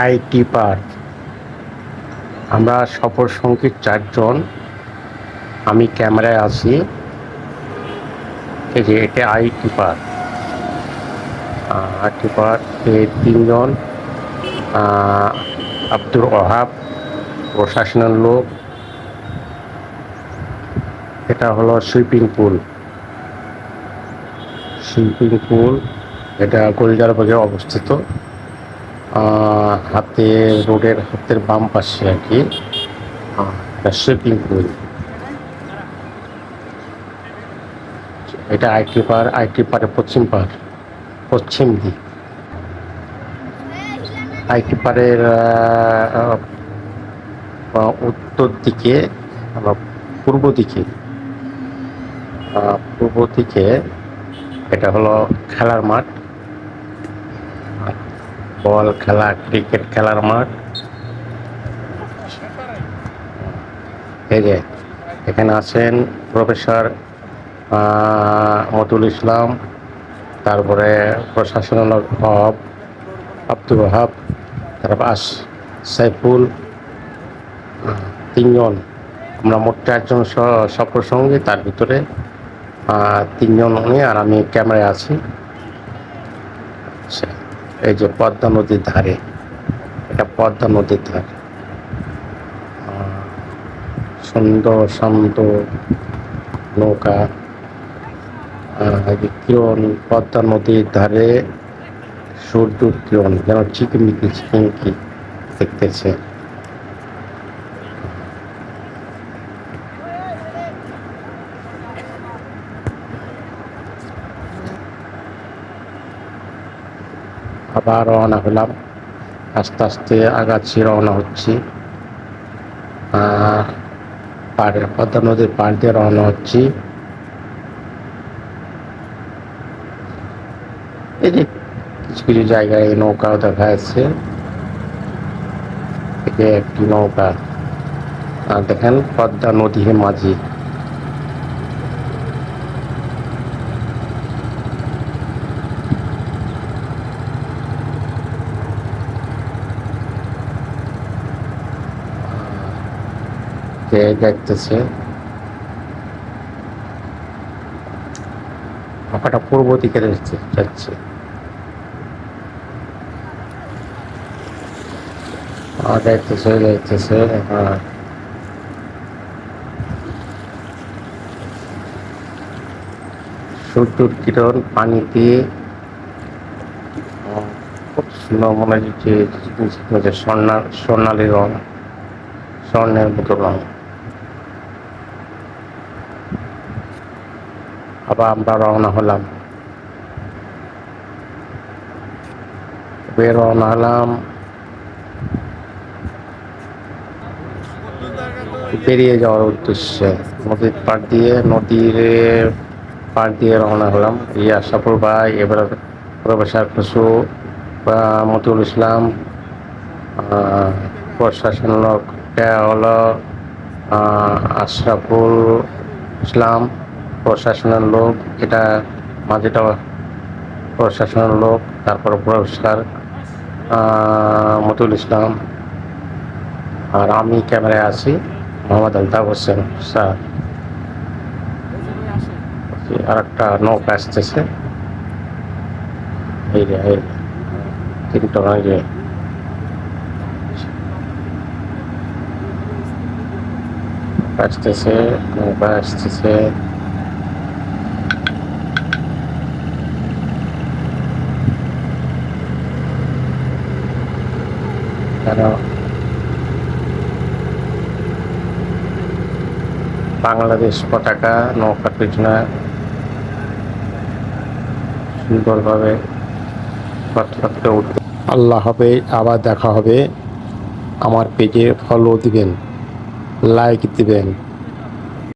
I tipper আমরা সফর সঙ্গী চারজন। আমি ক্যামেরায় আছি। এই যে এটা আই টিপার আই টিপার এ তিনজন। আহ, আব্দুর ওহাব প্রশাসনের লোক। এটা হলো সুইপিং পুল। সুইপিং পুল এটা গোলজারবাগে অবস্থিত। হাতে রোডের হাতের বাম পাশে আর কি এটা পুল এটা আইটি পার আইটি পারে পশ্চিম পার পশ্চিম দিক। আইটি পারের উত্তর দিকে পূর্ব দিকে পূর্ব দিকে এটা হলো খেলার মাঠ। বল খেলা ক্রিকেট খেলার মাঠ। এই যে এখানে আছেন প্রফেসর মতুল ইসলাম তারপরে প্রশাসনের হব আব্দুল ওহাব তারপর আস সাইফুল তিনজন। আমরা মোট চারজন স- সফর তার ভিতরে তিনজন উনি আর আমি ক্যামেরায় আছি। আচ্ছা, এই যে পদ্মা নদীর ধারে, এটা পদ্মা নদীর ধারে। সুন্দর শান্ত নৌকা। কিরণ, পদ্মা নদীর ধারে সূর্য কিরণ, যেন চিকিমিকি চিকিমিকি দেখতেছে। আবার রওনা হলাম। আস্তে আস্তে আগাচ্ছি রওনা হচ্ছি। আহ, পাড়ে পদ্মা নদীর পাড় দিয়ে রওনা হচ্ছি। এই যে কিছু কিছু জায়গায় নৌকাও দেখা যাচ্ছে। একটি নৌকা। দেখেন পদ্মা নদীর মাঝি। যে দেখতেছে নৌকাটা পূর্ব দিকে যাচ্ছে যাইতেছে যাইতেছে হ্যাঁ সূর্যর কিরণ পানিতে আহ, খুব সুন্দর মনে হচ্ছে স্বর্ণালী রং স্বর্ণের মতো রং। আবার আমরা রওনা হলাম। বের রওনা হলাম। বেরিয়ে যাওয়ার উদ্দেশ্যে নদীর পাড় দিয়ে, নদীর পাড় দিয়ে রওনা হলাম। এই আশাপুর ভাই, এবার প্রফেসর বা মতিউল ইসলাম প্রশাসন লোকটা হলো আশরাফুল ইসলাম প্রশাসনের লোক, এটা মাঝেটা প্রশাসনের লোক, তারপর প্রফেসর মতুল ইসলাম। আর আমি ক্যামেরায় আছি, মোহাম্মদ আলতাফ হোসেন, স্যার। আর একটা নৌকা আসতেছে। এই যে, এই তিনটা যে। আসতেছে নৌকা আসতেছে। কেন বাংলাদেশ পতাকা, নৌকা পিছনে সুন্দরভাবে উঠবে। আল্লাহ হবে, আবার দেখা হবে। আমার পেজে ফলো দিবেন লাইক দিবেন।